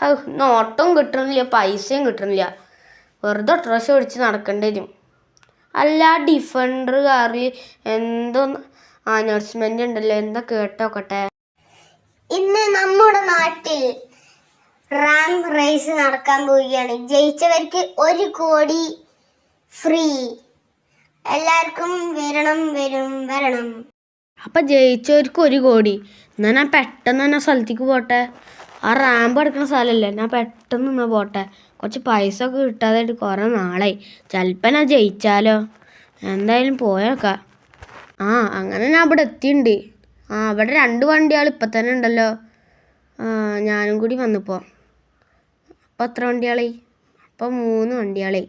How, നോട്ടും കിട്ടണില്ല പൈസയും കിട്ടണില്ല. വെറുതെ ഡ്രസ്സ് പിടിച്ച് നടക്കേണ്ടി വരും. അല്ല ഡിഫൻഡർ കാറിൽ എന്തോ അനൗൺസ്മെന്റ് ഉണ്ടല്ലോ എന്താ കേട്ടോക്കട്ടെ? ഇന്ന് നമ്മുടെ നാട്ടിൽ റാം റേസ് നടക്കാൻ പോവുകയാണ്. ജയിച്ചവർക്ക് ഒരു കോടി ഫ്രീ എല്ലാവർക്കും വരണം വരും വരണം. അപ്പം ജയിച്ചവർക്ക് ഒരു കോടി. എന്നാൽ ഞാൻ പെട്ടെന്ന് തന്നെ സ്ഥലത്തേക്ക് പോട്ടെ? ആ റാമ്പ് എടുക്കുന്ന സ്ഥലമല്ലേ ഞാൻ പെട്ടെന്ന് ഒന്ന് പോട്ടെ. കുറച്ച് പൈസ ഒക്കെ കിട്ടാതായിട്ട് കുറേ നാളായി. ചിലപ്പോൾ ഞാൻ ജയിച്ചാലോ? എന്തായാലും പോയേക്കാം. ആ അങ്ങനെ ഞാൻ അവിടെ എത്തിയിട്ടുണ്ട് ആ അവിടെ രണ്ട് വണ്ടികൾ ഇപ്പം തന്നെ ഉണ്ടല്ലോ. ഞാനും കൂടി വന്നപ്പോൾ അപ്പോൾ എത്ര വണ്ടികളായി അപ്പം മൂന്ന് വണ്ടികളായി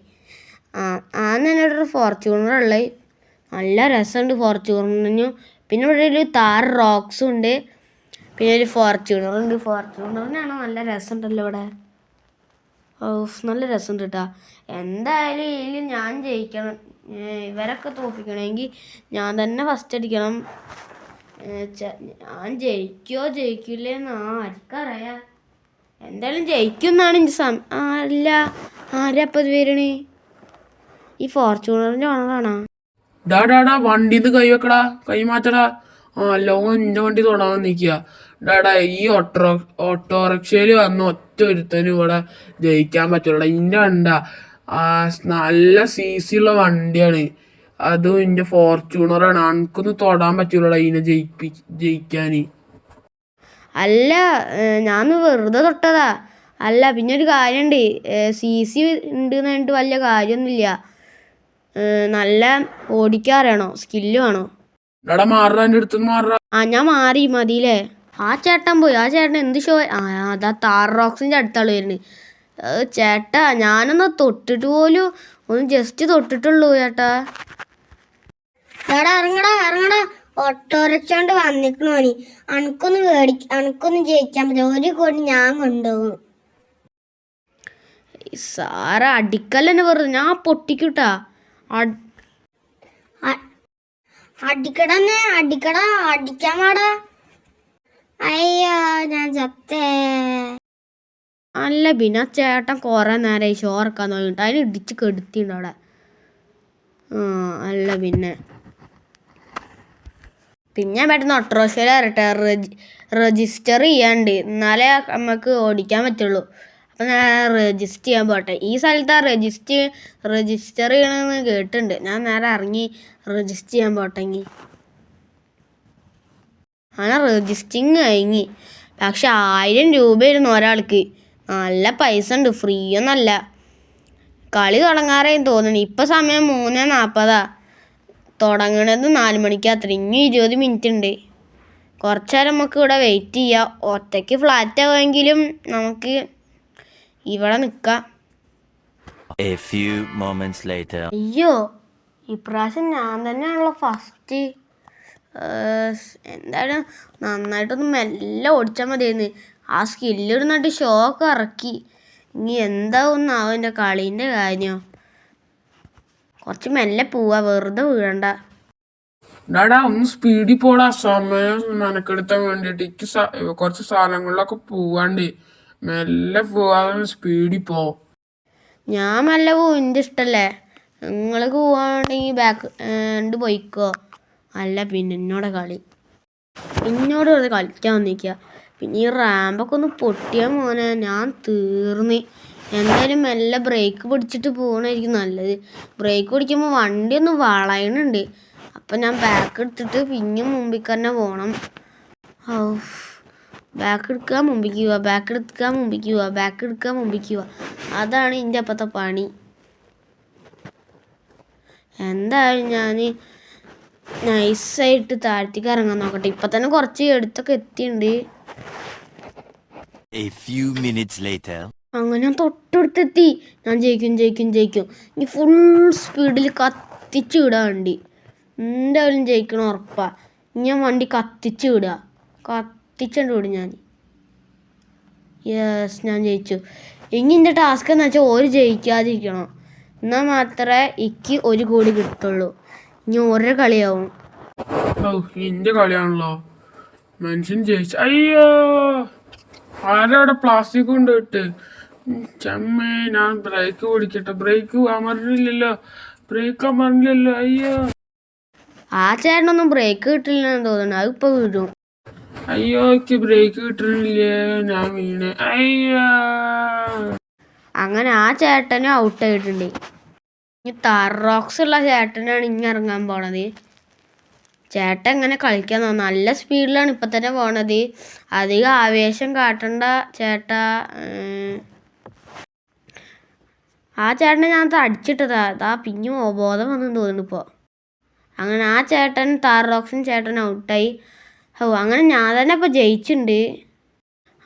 ആ ആ തന്നെ ഒരു ഫോർച്യൂണർ ഉള്ളത് നല്ല രസമുണ്ട് ഫോർച്യൂണറിനും പിന്നെ ഇവിടെ ഒരു താർ റോക്സും ഉണ്ട്. പിന്നെ ഒരു ഫോർച്യൂണറുണ്ട് ഫോർച്യൂണറിനാണോ നല്ല രസമുണ്ടല്ലോ ഇവിടെ. ഓ നല്ല രസമുണ്ട് കേട്ടോ എന്തായാലും ഇതിൽ ഞാൻ ജയിക്കണം. ഇവരൊക്കെ തോപ്പിക്കണമെങ്കിൽ ഞാൻ തന്നെ ഫസ്റ്റ് അടിക്കണം. ഞാൻ ജയിക്കോ ജയിക്കില്ലേന്ന് ആർക്കറിയാം. എന്തായാലും ജയിക്കും എന്നാണ് എന്റെ സം അല്ല. ആരാ അപ്പം ഇത് വരണേ? ഈ ഫോർച്യൂണറിന്റെ ഓണറാണോ ഡാ ഡാ ഡാ വണ്ടിന്ന് കൈ വെക്കടാ. കൈ മാറ്റടാ. ആ ലോകം എന്റെ വണ്ടി തൊടാൻ നിൽക്കുക ഡാടാ ഈ ഓട്ടോ ഓട്ടോറിക്ഷയിൽ വന്ന ഒറ്റ ഒരുത്തനും ഇവിടെ ജയിക്കാൻ പറ്റുള്ളൂ ഇന്റെ വണ്ട നല്ല സി സി ഉള്ള വണ്ടിയാണ്. അതും ഇന്റെ ഫോർച്യൂണറാണ് അനക്കൊന്നും തൊടാൻ പറ്റൂലടാ ഇതിനെ ജയിപ്പി ജയിക്കാന്. അല്ല ഞാൻ വെറുതെ തൊട്ടതാ. അല്ല പിന്നെ ഒരു കാര്യമുണ്ട് സി സി ഉണ്ട് പറഞ്ഞിട്ട് വലിയ കാര്യമൊന്നുമില്ല നല്ല ഓടിക്കാൻ അറിയണോ സ്കില്ല് വേണോ? ഡാടാ മാറാ എന്റെ അടുത്ത് മാറാ ആ ഞാൻ മാറി മതിയില്ലേ? ആ ചേട്ടൻ പോയി ആ ചേട്ടൻ എന്ത് ഷോ ആ? അതാ താർ റോക്സിന്റെ അടുത്താണ് വരുന്നത്. ചേട്ടാ ഞാനൊന്ന് തൊട്ടിട്ട് പോലും ഒന്ന് ജസ്റ്റ് തൊട്ടിട്ടുള്ളൂ ചേട്ടാ. എടാ ഇറങ്ങടാ ഇറങ്ങടാ. ഓട്ടോറിക്ഷ കൊണ്ട് വന്നിക്കണു പണി അനക്കൊന്നും മേടി അനക്കൊന്നും ജയിക്കാൻ പറ്റില്ല ഒരു കോടി ഞാൻ കൊണ്ടുപോകും. സാറ അടിക്കല്ലെന്നെ വെറുതെ ഞാൻ പൊട്ടിക്കൂട്ടാ. അടിക്കടന്നെ അടിക്കട അടിക്കാൻ പാടാ അയ്യോ ഞാൻ ചത്തേ. അല്ല പിന്നെ ചേട്ടൻ കുറേ നേരമായി ചോറക്കാൻ നോക്കിട്ട് അതിന് ഇടിച്ച് കെടുത്തിണ്ട് അവിടെ. അല്ല പിന്നെ. പിന്നെ പെട്ടെന്ന് ഓട്ടോറിക്ഷയിൽ റിട്ടയർ രജിസ്റ്റർ ചെയ്യാണ്ട്. എന്നാലേ നമുക്ക് ഓടിക്കാൻ പറ്റുള്ളൂ. അപ്പം ഞാൻ രജിസ്റ്റർ ചെയ്യാൻ പോട്ടെ. ഈ സ്ഥലത്ത് രജിസ്റ്റർ രജിസ്റ്റർ ചെയ്യണമെന്ന് കേട്ടിട്ടുണ്ട്. ഞാൻ നേരെ ഇറങ്ങി രജിസ്റ്റർ ചെയ്യാൻ പോട്ടെങ്കിൽ അങ്ങനെ രജിസ്റ്ററിങ് കഴിഞ്ഞി. പക്ഷെ ആയിരം രൂപയായിരുന്നു ഒരാൾക്ക്. നല്ല പൈസ ഉണ്ട്. ഫ്രീ ഒന്നല്ല. കളി തുടങ്ങാറേന്ന് തോന്നണു ഇപ്പം സമയം മൂന്ന് നാൽപ്പതാ തുടങ്ങണത് നാല് മണിക്കാത്ര ഇനി ഇരുപത് മിനിറ്റ് ഉണ്ട്. കുറച്ച് നേരം നമുക്ക് ഇവിടെ വെയിറ്റ് ചെയ്യാം. ഒറ്റയ്ക്ക് ഫ്ലാറ്റ് ആവുമെങ്കിലും നമുക്ക് ഇവിടെ നിൽക്കാം A few moments later. അയ്യോ ഇപ്രാവശ്യം ഞാൻ തന്നെയാണല്ലോ ഫസ്റ്റ് എന്തായാലും നന്നായിട്ടൊന്ന് മെല്ലെ ഓടിച്ചാൽ മതിയായിരുന്നു. ആ സ്കില്ലിടുന്നിട്ട് ഷോക്ക് ഇറക്കി. ഇനി എന്താവുന്നാവും എന്റെ കളീന്റെ കാര്യം? കുറച്ച് മെല്ലെ പോവാ വെറുതെ വീഴണ്ട. ഡാടാ ഒന്ന് സ്പീഡിൽ പോടാ. സമയം മെനക്കെടുത്താൻ എനിക്ക് സ- കുറച്ച് സ്ഥലങ്ങളിലൊക്കെ പോവാണ്ട്. മെല്ലെ പോവാൻ സ്പീഡിൽ പോ ഞാൻ നല്ല പോവും ഇഷ്ടല്ലേ നിങ്ങൾക്ക് പോവാണെങ്കിൽ ബാക്ക് ഉണ്ട് പോയിക്കോ അല്ല പിന്നെ എന്നോടെ കളി. എന്നോട് വെറുതെ കളിക്കാൻ വന്നിരിക്കുക പിന്നെ ഈ റാമ്പൊക്കെ ഒന്ന് പൊട്ടിയ മോനെ ഞാൻ തീർന്നി. എന്തായാലും മെല്ലെ ബ്രേക്ക് പിടിച്ചിട്ട് പോകണമായിരിക്കും നല്ലത്. ബ്രേക്ക് പിടിക്കുമ്പോൾ വണ്ടി ഒന്ന് വളയണുണ്ട്. അപ്പം ഞാൻ ബാക്ക് എടുത്തിട്ട് പിന്നെ മുമ്പിൽ തന്നെ പോകണം ബാക്ക് എടുക്കാൻ മുമ്പിക്ക് പോവുക ബാക്ക് എടുക്കാൻ മുമ്പിക്ക് പോവുക ബാക്ക് എടുക്കാൻ മുമ്പിക്ക് പോവുക അതാണ് എന്റെ അപ്പത്തെ പണി. എന്തായാലും ഞാൻ നൈസായിട്ട് താഴ്ത്തിക്ക് ഇറങ്ങാൻ നോക്കട്ടെ. ഇപ്പം തന്നെ കുറച്ച് എടുത്തൊക്കെ എത്തിയിട്ടുണ്ട് later. അങ്ങനെ ഞാൻ തൊട്ടടുത്തെത്തി. ഞാൻ ജയിക്കും ജയിക്കും ജയിക്കും. ഇനി ഫുൾ സ്പീഡിൽ കത്തിച്ച് വിടുക വണ്ടി. എന്തായാലും ജയിക്കണം ഉറപ്പാ. ഇനി ഞാൻ വണ്ടി കത്തിച്ച് വിടുക കത്തിച്ചുകൊണ്ട് വിടും ഞാൻ യെസ് ഞാൻ ജയിച്ചു. ഇനി എന്റെ ടാസ്ക് എന്ന് വെച്ചാൽ ഒരു ജയിക്കാതിരിക്കണം. എന്നാൽ മാത്രമേ എനിക്ക് ഒരു കോടി കിട്ടുള്ളൂ ഇനി ഓരോ കളിയാവും. ഓ ഇന്റെ കളിയാണല്ലോ. മനുഷ്യൻ ജയിച്ചു അയ്യോ! ആരവിടെ പ്ലാസ്റ്റിക് കൊണ്ട് ഇട്ട്? ചമ്മേ ഞാൻ ബ്രേക്ക് പിടിക്കട്ടെ. ബ്രേക്ക് അമർന്നില്ലല്ലോ. ബ്രേക്ക് അമർന്നില്ലല്ലോ. അയ്യോ! ആ ചേട്ടനൊന്നും ബ്രേക്ക് കിട്ടില്ലെന്ന് തോന്നുന്നു. അത് ഇപ്പൊ വീഴും അയ്യോ ബ്രേക്ക് കിട്ടണില്ലേ? ഞാൻ വീണ്. അയ്യോ. അങ്ങനെ ആ ചേട്ടനും ഔട്ട് ആയിട്ടുണ്ട്. ഇനി തറോക്സ് ഉള്ള ചേട്ടനാണ് ഇനി ഇറങ്ങാൻ പോണത്. ചേട്ടൻ ഇങ്ങനെ കളിക്കാൻ നല്ല സ്പീഡിലാണ് ഇപ്പൊ തന്നെ പോണത്. അധികം ആവേശം കാട്ടണ്ട ചേട്ട. ആ ചേട്ടനെ ഞാൻ അടിച്ചിട്ടതാ. അതാ പിന്നെ ബോധം വന്നു തോന്നുന്നു ഇപ്പോൾ അങ്ങനെ ആ ചേട്ടൻ താറോക്സും ചേട്ടൻ ഔട്ടായി ഓ അങ്ങനെ ഞാൻ തന്നെ ഇപ്പോൾ ജയിച്ചിട്ടുണ്ട്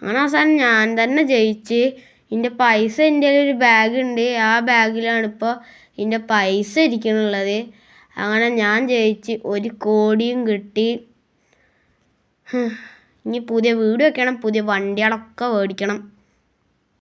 അങ്ങനെ അവസാനം ഞാൻ തന്നെ ജയിച്ച് എന്റെ പൈസ എന്റെ ഒരു ബാഗ് ഉണ്ട് ആ ബാഗിലാണ് ഇപ്പോൾ എന്റെ പൈസ ഇരിക്കണുള്ളത്. അങ്ങനെ ഞാൻ ജയിച്ച് ഒരു കോടിയും കിട്ടി. ഇനി പുതിയ വീട് വെക്കണം പുതിയ വണ്ടികളൊക്കെ മേടിക്കണം.